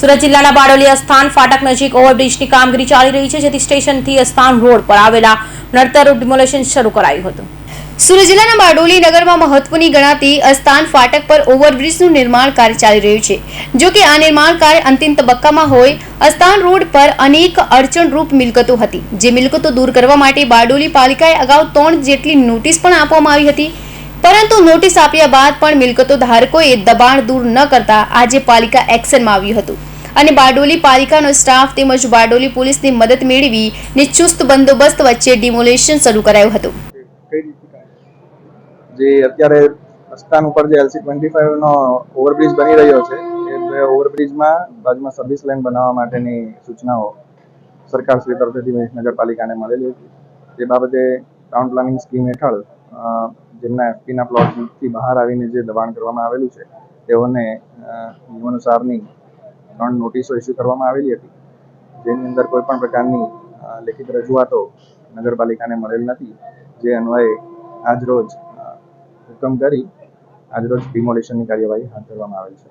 સુરત જિલ્લાના બારડોલી અસ્થાન ફાટક નજીક ઓવરબ્રિજની કામગીરી ચાલી રહી છે, જેથી સ્ટેશનથી અસ્થાન રોડ પર આવેલા નડતર ડિમોલેશન શરૂ કરાયું હતું. સુરત જિલ્લાના બારડોલી નગરમાં મહત્વની ગણાતી અસ્થાન ફાટક પર ઓવરબ્રિજનું નિર્માણ કાર્ય ચાલી રહ્યું છે. જો કે આ નિર્માણ કાર્ય અંતિમ તબક્કામાં હોય અસ્થાન રોડ પર અનેક અડચણરૂપ મિલકતો હતી, જે મિલકતો દૂર કરવા માટે બારડોલી પાલિકાએ અગાઉ ત્રણ જેટલી નોટિસ પણ આપવામાં આવી હતી. પરંતુ નોટિસ આપ્યા બાદ પણ મિલકતો ધારકોએ દબાણ દૂર ન કરતા આજે પાલિકા એક્શનમાં આવ્યું હતું. અને બારડોલી પાલિકાનો સ્ટાફ તેમજ બારડોલી પોલીસની મદદ મેળવી ને ચુસ્ત બંદોબસ્ત વચ્ચે ડિમોલેશન શરૂ કરાયું હતું. જે અત્યારે રસ્તાન ઉપર જે એલસી ટ્વેન્ટી ફાઈવનો ઓવરબ્રિજ બની રહ્યો છે, એ ઓવરબ્રિજમાં બાજુમાં સર્વિસ લાઇન બનાવવા માટેની સૂચનાઓ સરકાર શ્રી તરફથી મહેશ નગરપાલિકાને મળેલી હતી. તે બાબતે ટાઉન પ્લાનિંગ સ્કીમ હેઠળ જેમના એફપીના પ્લોટથી બહાર આવીને જે દબાણ કરવામાં આવેલું છે, તેઓને નિયમાનુસારની ત્રણ નોટિસો ઇસ્યુ કરવામાં આવેલી હતી જેની અંદર કોઈ પણ પ્રકારની લેખિત રજૂઆતો નગરપાલિકાને મળેલ નથી. જે અન્વયે આજરોજ રોજ હુકમ કરી આજરોજ ડિમોલિશનની કાર્યવાહી હાથ ધરવામાં આવેલ છે.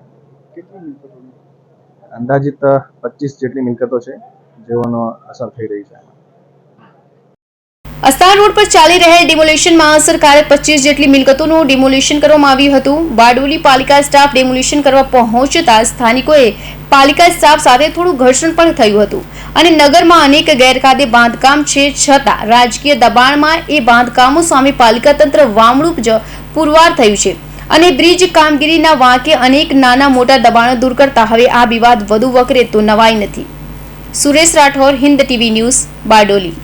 અંદાજિત પચીસ જેટલી મિલકતો છે જેઓનો અસર થઈ રહી છે. અસ્તાન રોડ પર ચાલી રહેલ ડિમોલેશનમાં અસરકારક પચીસ જેટલી મિલકતોનું ડિમોલેશન કરવામાં આવ્યું હતું. બારડોલી પાલિકા સ્ટાફ ડિમોલેશન કરવા પહોંચતા સ્થાનિકોએ પાલિકા સ્ટાફ સાથે થોડું ઘર્ષણ પણ થયું હતું અને નગરમાં અનેક ગેરકાયદે બાંધકામ છે છતાં રાજકીય દબાણમાં એ બાંધકામો સામે પાલિકા તંત્ર વામણું જ પુરવાર થયું છે અને બ્રિજ કામગીરીના વાંકે અનેક નાના મોટા દબાણો દૂર કરતા હવે આ વિવાદ વધુ વકરે તો નવાઈ નથી. Suresh Rathore Hind TV news Bardoli